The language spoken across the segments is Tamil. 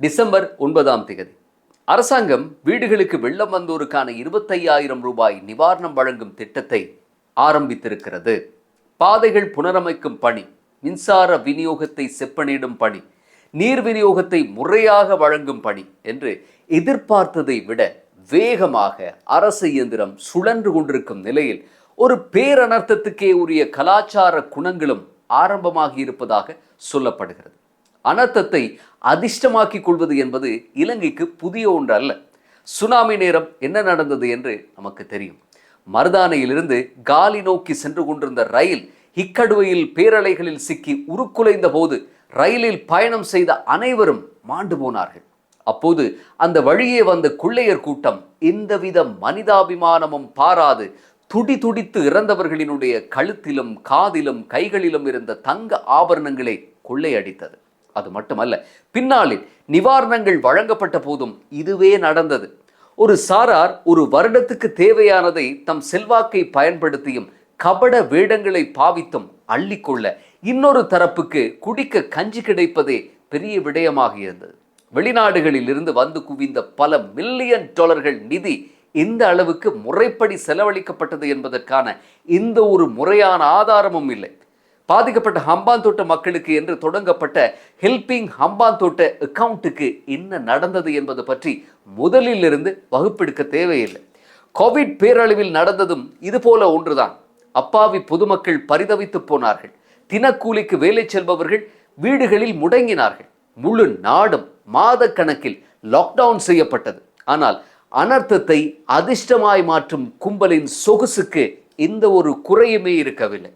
டிசம்பர் ஒன்பதாம் தேதி அரசாங்கம் வீடுகளுக்கு வெள்ளம் வந்தோருக்கான இருபத்தையாயிரம் ரூபாய் நிவாரணம் வழங்கும் திட்டத்தை ஆரம்பித்திருக்கிறது. பாதைகள் புனரமைக்கும் பணி மின்சார விநியோகத்தை செப்பனிடும் பணி நீர் விநியோகத்தை முறையாக வழங்கும் பணி என்று எதிர்பார்த்ததை விட வேகமாக அரசு இயந்திரம் சுழன்று கொண்டிருக்கும் நிலையில் ஒரு பேரனர்த்தத்துக்கே உரிய கலாச்சார குணங்களும் ஆரம்பமாகி இருப்பதாக சொல்லப்படுகிறது. அனர்த்தத்தை அதிர்ஷ்டமாக்கிக் கொள்வது என்பது இலங்கைக்கு புதிய ஒன்று அல்ல. சுனாமி நேரம் என்ன நடந்தது என்று நமக்கு தெரியும். மருதானையிலிருந்து காலி நோக்கி சென்று கொண்டிருந்த ரயில் இக்கடுவையில் பேரலைகளில் சிக்கி உருக்குலைந்த போது ரயிலில் பயணம் செய்த அனைவரும் மாண்டு போனார்கள். அப்போது அந்த வழியே வந்த கொள்ளையர் கூட்டம் எந்தவித மனிதாபிமானமும் பாராது துடி துடித்து இறந்தவர்களினுடைய கழுத்திலும் காதிலும் கைகளிலும் இருந்த தங்க ஆபரணங்களை கொள்ளையடித்தது. அது மட்டுமல்ல பின்னாளில் நிவாரணங்கள் வழங்கப்பட்ட போதும் இதுவே நடந்தது. ஒரு சாரார் ஒரு வருடத்துக்கு தேவையானதை தம் செல்வாக்கை பயன்படுத்தியும் கபட வேடங்களை பாவித்தும் அள்ளிக்கொள்ள இன்னொரு தரப்புக்கு குடிக்க கஞ்சி கிடைப்பதே பெரிய விடயமாக இருந்தது. வெளிநாடுகளில் இருந்து வந்து குவிந்த பல மில்லியன் டாலர்கள் நிதி இந்த அளவுக்கு முறைப்படி செலவழிக்கப்பட்டது என்பதற்கான எந்த ஒரு முறையான ஆதாரமும் இல்லை. பாதிக்கப்பட்ட ஹம்பாந்தோட்ட மக்களுக்கு என்று தொடங்கப்பட்ட ஹெல்பிங் ஹம்பாந்தோட்ட அக்கவுண்ட்டுக்கு என்ன நடந்தது என்பது பற்றி முதலில் இருந்து வகுப்பெடுக்க தேவையில்லை. கோவிட் பேரழிவில் நடந்ததும் இது போல ஒன்றுதான். அப்பாவி பொதுமக்கள் பரிதவித்து போனார்கள். தினக்கூலிக்கு வேலை செல்பவர்கள் வீடுகளில் முடங்கினார்கள். முழு நாடும் மாத கணக்கில் லாக்டவுன் செய்யப்பட்டது. ஆனால் அனர்த்தத்தை அதிர்ஷ்டமாய் மாற்றும் கும்பலின் சொகுசுக்கு எந்த ஒரு குறையுமே இருக்கவில்லை.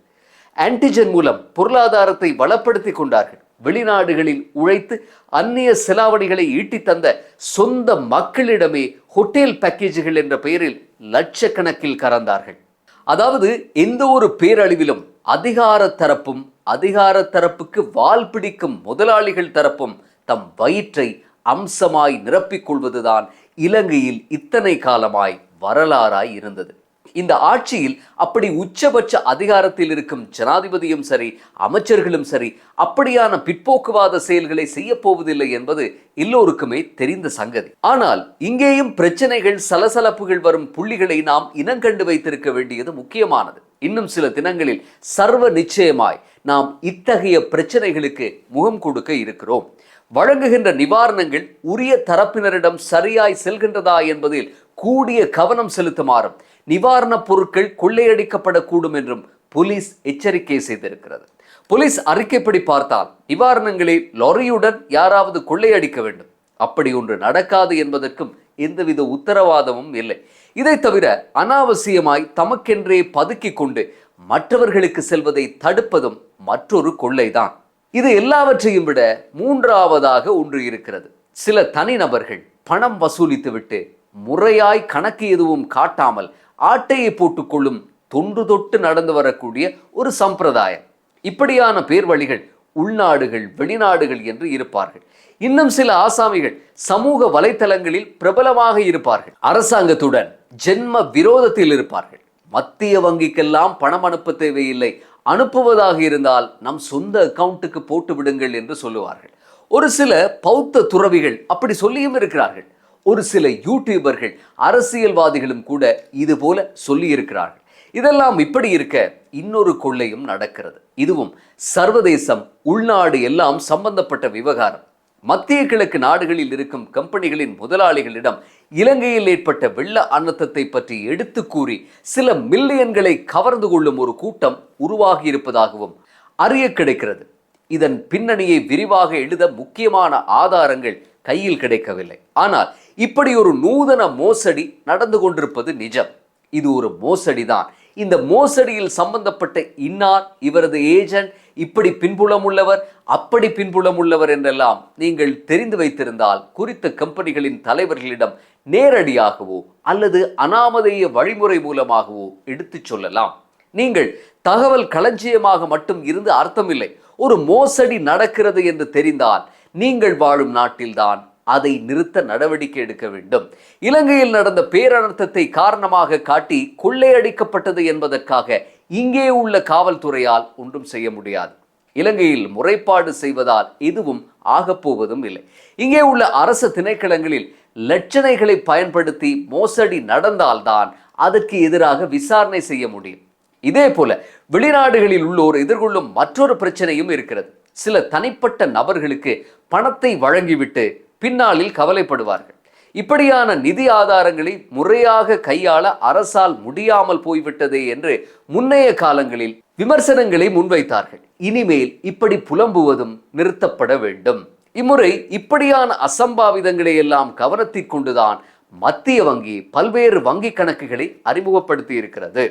ஆன்டிஜன் மூலம் பொருளாதாரத்தை வளப்படுத்தி கொண்டார்கள். வெளிநாடுகளில் உழைத்து அந்நிய செலாவணிகளை ஈட்டித் தந்த சொந்த மக்களிடமே ஹோட்டல் பேக்கேஜுகள் என்ற பெயரில் லட்சக்கணக்கில் கறந்தார்கள். அதாவது எந்த ஒரு பேரழிவிலும் அதிகார தரப்பும் அதிகார தரப்புக்கு வால் பிடிக்கும் முதலாளிகள் தரப்பும் தம் வயிற்றை அம்சமாய் நிரப்பிக் கொள்வதுதான் இலங்கையில் இத்தனை காலமாய் வரலாறாய் இருந்தது. இந்த ஆட்சியில் அப்படி உச்சபட்ச அதிகாரத்தில் இருக்கும் ஜனாதிபதியும் சரி அமைச்சர்களும் சரி அப்படியான பிற்போக்குவாத செயல்களை செய்ய போவதில்லை என்பது எல்லோருக்குமே தெரிந்த சங்கதி. ஆனால் இங்கேயும் பிரச்சனைகள் சலசலப்புகள் வரும் புள்ளிகளை நாம் இனங்கண்டு வைத்திருக்க வேண்டியது முக்கியமானது. இன்னும் சில தினங்களில் சர்வ நிச்சயமாய் நாம் இத்தகைய பிரச்சனைகளுக்கு முகம் கொடுக்க இருக்கிறோம். வழங்குகின்ற நிவாரணங்கள் உரிய தரப்பினரிடம் சரியாய் செல்கின்றதா என்பதில் கூடிய கவனம் செலுத்துமாறும் நிவாரணப் பொருட்கள் கொள்ளையடிக்கப்படக்கூடும் என்றும் போலீஸ் எச்சரிக்கை செய்திருக்கிறது. போலீஸ் அறிக்கைப்படி பார்த்தால் நிவாரணங்களை லாரியுடன் யாராவது கொள்ளையடிக்க வேண்டும். அப்படி ஒன்று நடக்காது என்பதற்கும் எந்தவித உத்தரவாதமும் இல்லை. இதை தவிர அனாவசியமாய் தமக்கென்றே பதுக்கிக் கொண்டு மற்றவர்களுக்கு செல்வதை தடுப்பதும் மற்றொரு கொள்ளைதான். இது எல்லாவற்றையும் விட மூன்றாவதாக ஒன்று இருக்கிறது. சில தனிநபர்கள் பணம் வசூலித்துவிட்டு முறையாய் கணக்கு எதுவும் காட்டாமல் ஆட்டையை போட்டுக்கொள்ளும் தொன்று தொட்டு நடந்து வரக்கூடிய ஒரு சம்பிரதாயம். இப்படியான பேர் வழிகள் உள்நாடுகள் வெளிநாடுகள் என்று இருப்பார்கள். இன்னும் சில ஆசாமிகள் சமூக வலைத்தளங்களில் பிரபலமாக இருப்பார்கள். அரசாங்கத்துடன் ஜென்ம விரோதத்தில் இருப்பார்கள். மத்திய வங்கிக்கெல்லாம் பணம் அனுப்ப தேவையில்லை. அனுப்புவதாக இருந்தால் நம் சொந்த அக்கவுண்ட்டுக்கு போட்டு விடுங்கள் என்று சொல்லுவார்கள். ஒரு சில பௌத்த துறவிகள் அப்படி சொல்லியும் இருக்கிறார்கள். ஒரு சில யூடியூபர்கள் அரசியல்வாதிகளும் கூட இது போல சொல்லிருக்கிறார்கள் இதெல்லாம் இப்படி இருக்க இன்னொரு கொள்ளையும் நடக்கிறது. இதுவும் சர்வதேசம் உள்நாடு எல்லாம் சம்பந்தப்பட்ட விவகாரம். மத்திய கிழக்கு நாடுகளில் இருக்கும் கம்பெனிகளின் முதலாளிகளிடம் இலங்கையில் ஏற்பட்ட வெள்ள அனர்த்தத்தை பற்றி எடுத்து கூறி சில மில்லியன்களை கவர்ந்து கொள்ளும் ஒரு கூட்டம் உருவாகி இருப்பதாகவும் அறிய கிடைக்கிறது. இதன் பின்னணியை விரிவாக எழுத முக்கியமான ஆதாரங்கள் கையில் கிடைக்கவில்லை. ஆனால் இப்படி ஒரு நூதன மோசடி நடந்து கொண்டிருப்பது நிஜம். இது ஒரு மோசடி தான் இந்த மோசடியில் சம்பந்தப்பட்ட இன்னார் இவரது ஏஜென்ட் இப்படி பின்புலம் உள்ளவர் அப்படி பின்புலம் உள்ளவர் என்றெல்லாம் நீங்கள் தெரிந்து வைத்திருந்தால் குறித்த கம்பெனிகளின் தலைவர்களிடம் நேரடியாகவோ அல்லது அனாமதேய வழிமுறை மூலமாகவோ எடுத்துச் சொல்லலாம். நீங்கள் தகவல் களஞ்சியமாக மட்டும் இருந்து அர்த்தமில்லை. ஒரு மோசடி நடக்கிறது என்று தெரிந்தால் நீங்கள் வாழும் நாட்டில்தான் அதை நிறுத்த நடவடிக்கை எடுக்க வேண்டும். இலங்கையில் நடந்த பேரனர்த்தத்தை காரணமாக காட்டி கொள்ளையடிக்கப்பட்டது என்பதற்காக இங்கே உள்ள காவல்துறையால் ஒன்றும் செய்ய முடியாது. இலங்கையில் முறைப்பாடு செய்வதால் எதுவும் ஆகப்போவதும் இல்லை. இங்கே உள்ள அரசு திணைக்களங்களில் லட்சணைகளை பயன்படுத்தி மோசடி நடந்தால்தான் அதற்கு எதிராக விசாரணை செய்ய முடியும். இதே போல வெளிநாடுகளில் உள்ளோர் எதிர்கொள்ளும் மற்றொரு பிரச்சனையும் இருக்கிறது. சில தனிப்பட்ட நபர்களுக்கு பணத்தை வழங்கிவிட்டு பின்னாளில் கவலைப்படுவார்கள். இப்படியான நிதி ஆதாரங்களை முறையாக கையாள அரசால் முடியாமல் போய்விட்டதே என்று முன்னைய காலங்களில் விமர்சனங்களை முன்வைத்தார்கள். இனிமேல் இப்படி புலம்புவதும் நிறுத்தப்பட வேண்டும். இம்முறை இப்படியான அசம்பாவிதங்களை எல்லாம் கவனத்தில் கொண்டுதான் மத்திய வங்கி பல்வேறு வங்கி கணக்குகளை அறிமுகப்படுத்தி இருக்கிறது.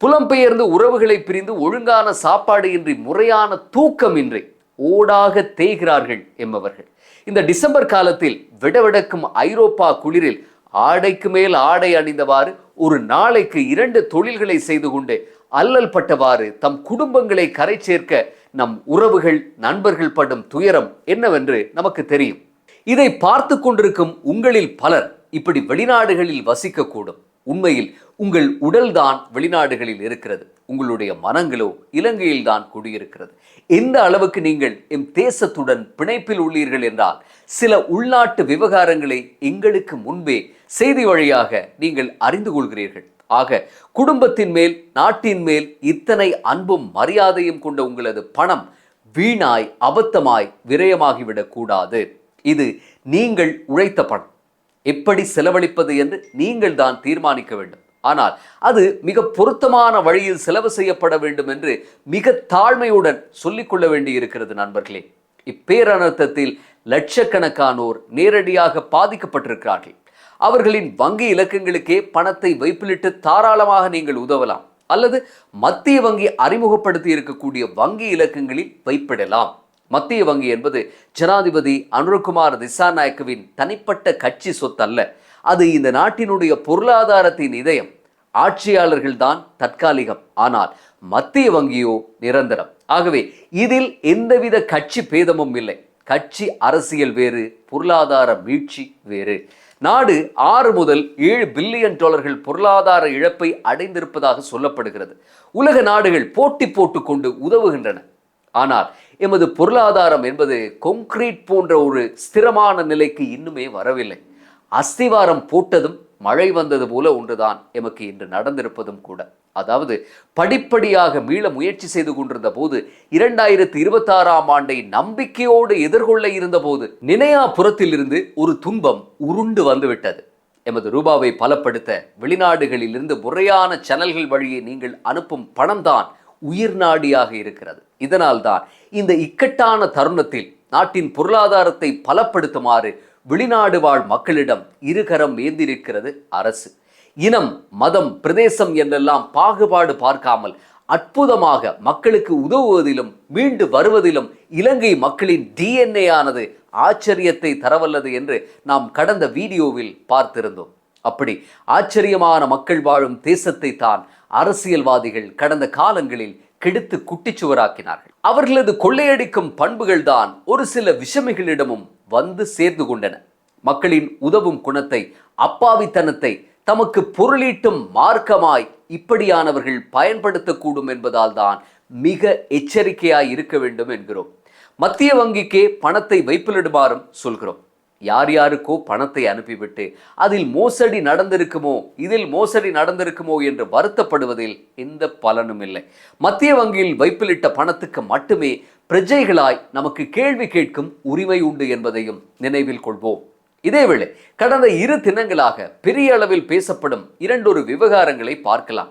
புலம்பெயர்ந்து உறவுகளை பிரிந்து ஒழுங்கான சாப்பாடு இன்றி முறையான தூக்கமின்றி ஓடாக தேய்கிறார்கள் என்பவர்கள். இந்த டிசம்பர் காலத்தில் விடவிடக்கும் ஐரோப்பா குளிரில் ஆடைக்கு மேல் ஆடை அணிந்தவாறு ஒரு நாளைக்கு இரண்டு தொழில்களை செய்து கொண்டு அல்லல் பட்டவாறு தம் குடும்பங்களை கரை சேர்க்க நம் உறவுகள் நண்பர்கள் படும் துயரம் என்னவென்று நமக்கு தெரியும். இதை பார்த்து கொண்டிருக்கும் உங்களில் பலர் இப்படி வெளிநாடுகளில் வசிக்கக்கூடும். உண்மையில் உங்கள் உடல்தான் வெளிநாடுகளில் இருக்கிறது. உங்களுடைய மனங்களோ இலங்கையில் தான் குடியிருக்கிறது. எந்த அளவுக்கு நீங்கள் எம் தேசத்துடன் பிணைப்பில் உள்ளீர்கள் என்றால் சில உள்நாட்டு விவகாரங்களை எங்களுக்கு முன்பே செய்தி வழியாக நீங்கள் அறிந்து கொள்கிறீர்கள். ஆக குடும்பத்தின் மேல் நாட்டின் மேல் இத்தனை அன்பும் மரியாதையும் கொண்ட உங்களது பணம் வீணாய் அபத்தமாய் விரயமாகிவிடக் கூடாது இது நீங்கள் உழைத்த பணம். எப்படி செலவழிப்பது என்று நீங்கள் தான் தீர்மானிக்க வேண்டும். ஆனால் அது மிக பொருத்தமான வழியில் செலவு செய்யப்பட வேண்டும் என்று மிக தாழ்மையுடன் சொல்லிக்கொள்ள வேண்டி இருக்கிறது நண்பர்களே. இப்பேரணத்தத்தில் லட்சக்கணக்கானோர் நேரடியாக பாதிக்கப்பட்டிருக்கிறார்கள். அவர்களின் வங்கி இலக்கங்களுக்கே பணத்தை வைப்பிலிட்டு தாராளமாக நீங்கள் உதவலாம். அல்லது மத்திய வங்கி அறிமுகப்படுத்தி இருக்கக்கூடிய வங்கி இலக்கங்களில் வைப்பிடலாம். மத்திய வங்கி என்பது ஜனாதிபதி அனுரகுமார் திசாநாயக்கவின் தனிப்பட்ட கட்சி சொத்து அல்ல அது இந்த நாட்டினுடைய பொருளாதாரத்தின் இதயம். ஆட்சியாளர்கள் தான் தற்காலிகம். ஆனால் மத்திய வங்கியோ நிரந்தரம். ஆகவே இதில் எந்தவித கட்சி பேதமும் இல்லை. கட்சி அரசியல் வேறு பொருளாதார வீழ்ச்சி வேறு. நாடு ஆறு முதல் ஏழு பில்லியன் டாலர்கள் பொருளாதார இழப்பை அடைந்திருப்பதாக சொல்லப்படுகிறது. உலக நாடுகள் போட்டி போட்டுக்கொண்டு உதவுகின்றன. ஆனால் எமது பொருளாதாரம் என்பது கொங்கிரீட் போன்ற ஒரு ஸ்திரமான நிலைக்கு இன்னுமே வரவில்லை. அஸ்திவாரம் போட்டதும் மழை வந்தது போல ஒன்றுதான் எமக்கு இன்று நடந்திருப்பதும் கூட. அதாவது படிப்படியாக மீள முயற்சி செய்து கொண்டிருந்த போது இரண்டாயிரத்தி இருபத்தாறாம் ஆண்டை நம்பிக்கையோடு எதிர்கொள்ள இருந்தபோது நினையாபுரத்திலிருந்து ஒரு துன்பம் உருண்டு வந்துவிட்டது. எமது ரூபாவை பலப்படுத்த வெளிநாடுகளிலிருந்து முறையான சேனல்கள் வழியே நீங்கள் அனுப்பும் பணம்தான் உயிர் நாடியாக இருக்கிறது. இதனால்தான் இந்த இக்கட்டான தருணத்தில் நாட்டின் பொருளாதாரத்தை பலப்படுத்துமாறு வெளிநாடு வாழ் மக்களிடம் இருகரம் ஏந்திருக்கிறது அரசு. இனம் மதம் பிரதேசம் என்றெல்லாம் பாகுபாடு பார்க்காமல் அற்புதமாக மக்களுக்கு உதவுவதிலும் மீண்டு வருவதிலும் இலங்கை மக்களின் டிஎன்ஏ ஆனது ஆச்சரியத்தை தரவல்லது என்று நாம் கடந்த வீடியோவில் பார்த்திருந்தோம். அப்படி ஆச்சரியமான மக்கள் வாழும் தேசத்தை தான் அரசியல்வாதிகள் கடந்த காலங்களில் கெடுத்து குட்டிச்சுவராக்கினார்கள். அவர்களது கொள்ளையடிக்கும் பண்புகள் தான் ஒரு சில விஷமிகளிடமும் வந்து சேர்ந்து கொண்டன. மக்களின் உதவும் குணத்தை அப்பாவித்தனத்தை தமக்கு பொருளீட்டும் மார்க்கமாய் இப்படியானவர்கள் பயன்படுத்தக்கூடும் என்பதால் தான் மிக எச்சரிக்கையாய் இருக்க வேண்டும் என்கிறோம். மத்திய வங்கிக்கே பணத்தை வைப்பிலிடுமாறும் சொல்கிறோம். யார் யாருக்கோ பணத்தை அனுப்பிவிட்டு அதில் மோசடி நடந்திருக்குமோ இதில் மோசடி நடந்திருக்குமோ என்று வருத்தப்படுவதில் எந்த பலனும் இல்லை. மத்திய வங்கியில் வைப்பிலிட்ட பணத்துக்கு மட்டுமே பிரஜைகளாய் நமக்கு கேள்வி கேட்கும் உரிமை உண்டு என்பதையும் நினைவில் கொள்வோம். இதேவேளை கடந்த இரு தினங்களாக பெரிய அளவில் பேசப்படும் இரண்டொரு விவகாரங்களை பார்க்கலாம்.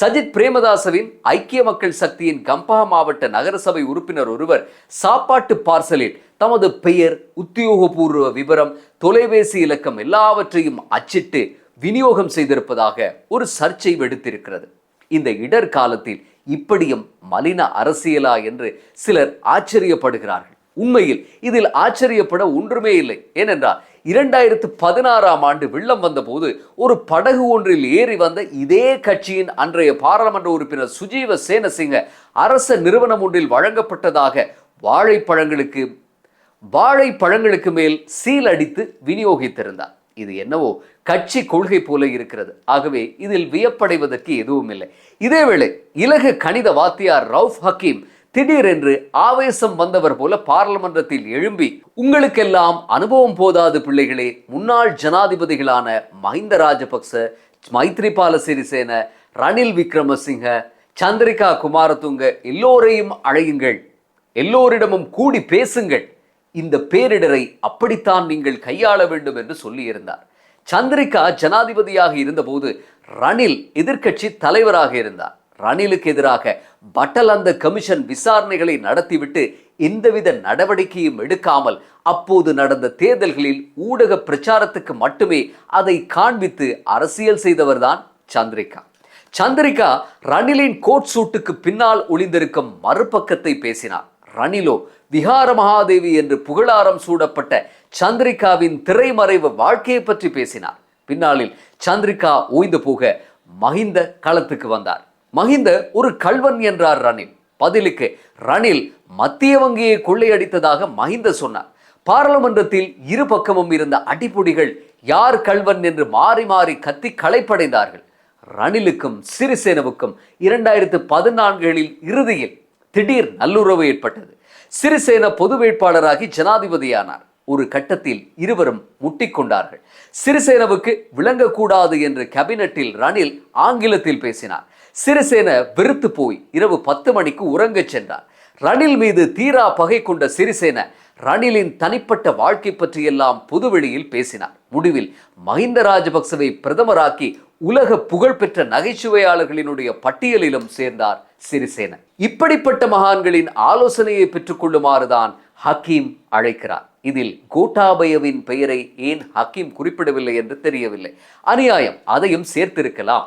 சஜித் பிரேமதாசவின் ஐக்கிய மக்கள் சக்தியின் கம்பா மாவட்ட நகரசபை உறுப்பினர் ஒருவர் சாப்பாட்டு பார்சலில் தமது பெயர் உத்தியோகபூர்வ விவரம் தொலைபேசி இலக்கம் எல்லாவற்றையும் அச்சிட்டு விநியோகம் செய்திருப்பதாக ஒரு சர்ச்சை வெடித்திருக்கிறது. இந்த இடர் காலத்தில் இப்படியும் மலின அரசியலா என்று சிலர் ஆச்சரியப்படுகிறார்கள். உண்மையில் இதில் ஆச்சரியப்பட ஒன்றுமே இல்லை. ஏனென்றால் இரண்டாயிரத்து பதினாறாம் ஆண்டு வெள்ளம் வந்தபோது ஒரு படகு ஒன்றில் ஏறி வந்த இதே கட்சியின் அன்றைய பாராளுமன்ற உறுப்பினர் சுஜீவ சேனசிங்க அரச நிறுவனம் ஒன்றில் வழங்கப்பட்டதாக வாழைப்பழங்களுக்கு வாழைப்பழங்களுக்கு மேல் சீல் அடித்து விநியோகித்திருந்தார். இது என்னவோ கட்சி கொள்கை போல இருக்கிறது. ஆகவே இதில் வியப்படைவதற்கு எதுவும் இல்லை இதேவேளை இலகு கணித வாத்தியார் ரவுஃப் ஹக்கீம் திடீரென்று ஆவேசம் வந்தவர் போல பாராளுமன்றத்தில் எழும்பி உங்களுக்கெல்லாம் அனுபவம் போதாது பிள்ளைகளே முன்னாள் ஜனாதிபதிகளான மஹிந்த ராஜபக்ச மைத்ரிபால சிறிசேன ரணில் விக்ரமசிங்க சந்திரிகா குமாரதுங்க எல்லோரையும் அழையுங்கள். எல்லோரிடமும் கூடி பேசுங்கள். இந்த பேரிடரை அப்படித்தான் நீங்கள் கையாள வேண்டும் என்று சொல்லியிருந்தார். சந்திரிகா ஜனாதிபதியாக இருந்தபோது ரணில் எதிர்க்கட்சி தலைவராக இருந்தார். ரணிலுக்கு எதிராக பட்டலந்த கமிஷன் விசாரணைகளை நடத்திவிட்டு எந்தவித நடவடிக்கையும் எடுக்காமல் அப்போது நடந்த தேர்தல்களில் ஊடக பிரச்சாரத்துக்கு மட்டுமே அதை காண்பித்து அரசியல் செய்தவர்தான் சந்திரிகா. சந்திரிகா ரணிலின் கோட் சூட்டுக்கு பின்னால் ஒளிந்திருக்கும் மறுபக்கத்தை பேசினார். ரணிலோ விகார மகாதேவி என்று புகழாரம் சூடப்பட்ட சந்திரிகாவின் திரைமறைவு வாழ்க்கையை பற்றி பேசினார். பின்னாளில் சந்திரிகா ஓய்ந்து போக மஹிந்த களத்துக்கு வந்தார். மஹிந்த ஒரு கல்வன் என்றார் ரணில். பதிலுக்கு ரணில் மத்திய வங்கியை கொள்ளையடித்ததாக மஹிந்த சொன்னார். பாராளுமன்றத்தில் இரு பக்கமும் இருந்த அடிப்பொடிகள் யார் கல்வன் என்று மாறி மாறி கத்தி களைப்படைந்தார்கள். ரணிலுக்கும் சிறிசேனவுக்கும் இரண்டாயிரத்து பதினான்குகளில் இறுதியில் திடீர் நல்லுறவு ஏற்பட்டது. சிறிசேன பொது வேட்பாளராகி ஜனாதிபதியானார். ஒரு கட்டத்தில் இருவரும் முட்டிக்கொண்டார்கள் சிறிசேனவுக்கு விளங்கக்கூடாது என்று கேபினட்டில் ரணில் ஆங்கிலத்தில் பேசினார். சிறிசேன வெறுத்து போய் இரவு பத்து மணிக்கு உறங்கச் சென்றார். ரணில் மீது தீரா பகை கொண்ட சிறிசேன ரணிலின் தனிப்பட்ட வாழ்க்கை பற்றியெல்லாம் பொதுவெளியில் பேசினார். முடிவில் மஹிந்த ராஜபக்சவை பிரதமராக்கி உலக புகழ்பெற்ற நகைச்சுவையாளர்களினுடைய பட்டியலிலும் சேர்ந்தார் சிறிசேன. இப்படிப்பட்ட மகான்களின் ஆலோசனையை பெற்றுக்கொள்ளுமாறுதான் ஹக்கீம் அழைக்கிறார். இதில் கோட்டாபயவின் பெயரை ஏன் ஹக்கீம் குறிப்பிடவில்லை என்று தெரியவில்லை. அநியாயம் அதையும் சேர்த்திருக்கலாம்.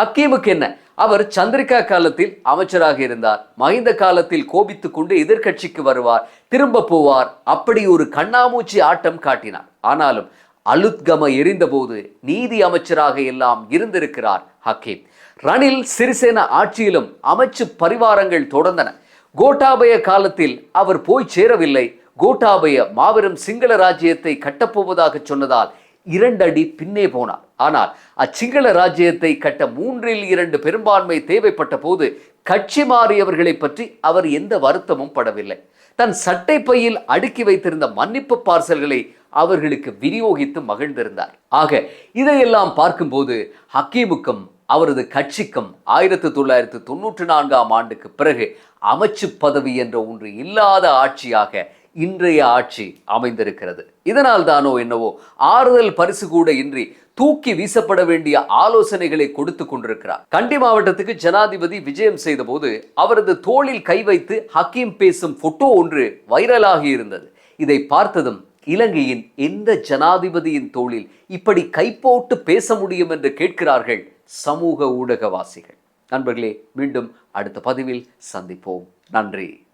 ஹக்கீமுக்கு என்ன? அவர் சந்திரிகா காலத்தில் அமைச்சராக இருந்தார். மகிந்த காலத்தில் கோபித்துக் கொண்டு எதிர்க்கட்சிக்கு வருவார். திரும்ப போவார். அப்படி ஒரு கண்ணாமூச்சி ஆட்டம் காட்டினார். ஆனாலும் அலுத்கம எரிந்தபோது நீதி அமைச்சராக எல்லாம் இருந்திருக்கிறார் ஹக்கீம். ரணில் சிறிசேன ஆட்சியிலும் அமைச்சு பரிவாரங்கள் தொடர்ந்தன. கோட்டாபய காலத்தில் அவர் போய் சேரவில்லை. கோட்டாபய மாபெரும் சிங்கள ராஜ்யத்தை கட்டப்போவதாக சொன்னதால் இரண்டடி பின்னே போனார். ஆனால் அச்சிங்கள ராஜ்யத்தை கட்ட மூன்றில் இரண்டு பெரும்பான்மை தேவைப்பட்ட போது கட்சி மாறியவர்களை பற்றி அவர் எந்த வருத்தமும் படவில்லை. தன் சட்டை பையில் அடுக்கி வைத்திருந்த மன்னிப்பு பார்சல்களை அவர்களுக்கு விநியோகித்து மகிழ்ந்திருந்தார். ஆக இதையெல்லாம் பார்க்கும்போது ஹக்கீமுக்கும் அவரது கட்சிக்கும் ஆயிரத்தி தொள்ளாயிரத்தி தொண்ணூற்றி நான்காம் ஆண்டுக்கு பிறகு அமைச்சு பதவி என்ற ஒன்று இல்லாத ஆட்சியாக இன்றைய ஆட்சி அமைந்திருக்கிறது. இதனால் தானோ என்னவோ ஆறுதல் பரிசு கூட இன்றி தூக்கி வீசப்பட வேண்டிய ஆலோசனைகளை கொடுத்து கொண்டிருக்கிறார். கண்டி மாவட்டத்துக்கு ஜனாதிபதி விஜயம் செய்தபோது அவரது தோளில் கை வைத்து ஹக்கீம் பேசும் போட்டோ ஒன்று வைரலாகி இருந்தது. இதை பார்த்ததும் இலங்கையின் எந்த ஜனாதிபதியின் தோளில் இப்படி கைப்போட்டு பேச முடியும் என்று கேட்கிறார்கள் சமூக ஊடகவாசிகள். நண்பர்களே மீண்டும் அடுத்த பதிவில் சந்திப்போம். நன்றி.